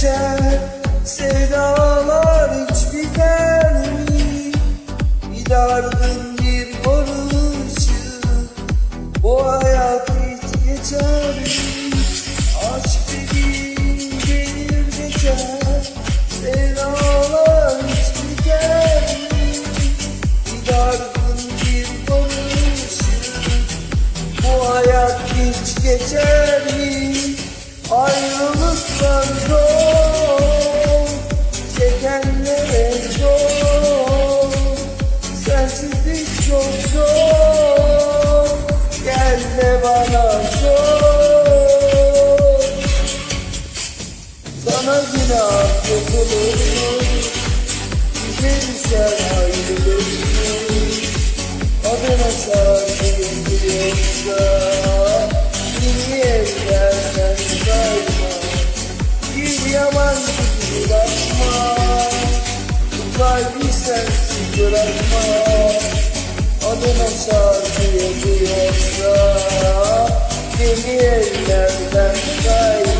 Geçer Sevdalar hiç biter mi? Bir dargın bir barışı Bu hayat hiç geçer mi? Aşk dediğin gelir geçer Sevdalar hiç biter mi? Bir dargın bir barışı bu hayat hiç geçer mi? Sensiz bırakma Adına şarkı yazıyorsa Yeni evlerden sayma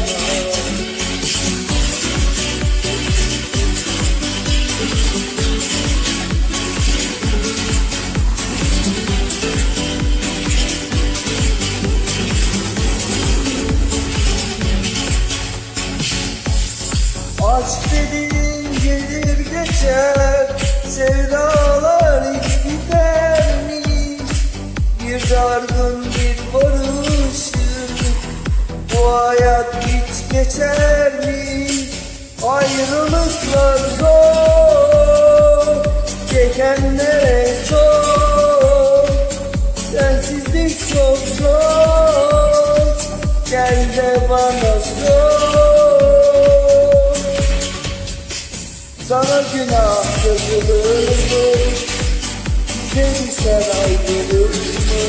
Aşk dediğin gelir geçer Sevdalar hiç biter mi? Bir dargın bir barışır Bu hayat hiç geçer mi? Ayrılıklar zor Çekenlere zor Sensizlik çok zor Gel de bana sana günah yazılır mı? Bize düşer ayrılır mı?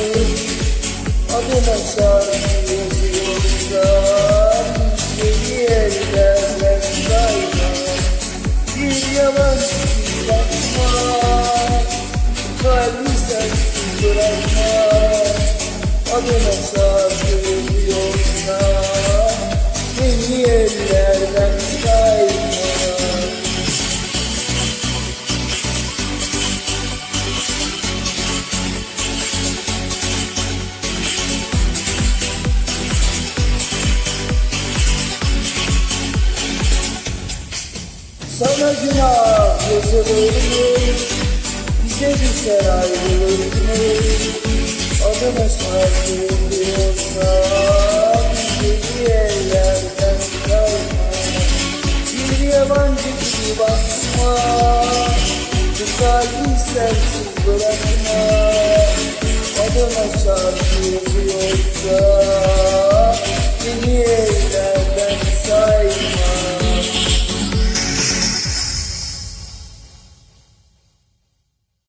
Adına şarkı yazıyorsan Yeni ellerden sayma Bir bir bakma Kalbi sensiz bırakma Adına şarkı Sana günah yazılır mı? Bize düşer ayrılır mı? Adına şarkı yazıyorsan Yeni yerlerden sayma Bir yabancı gibi bakma kalbi sensiz bırakma Adına şarkı yazıyorsan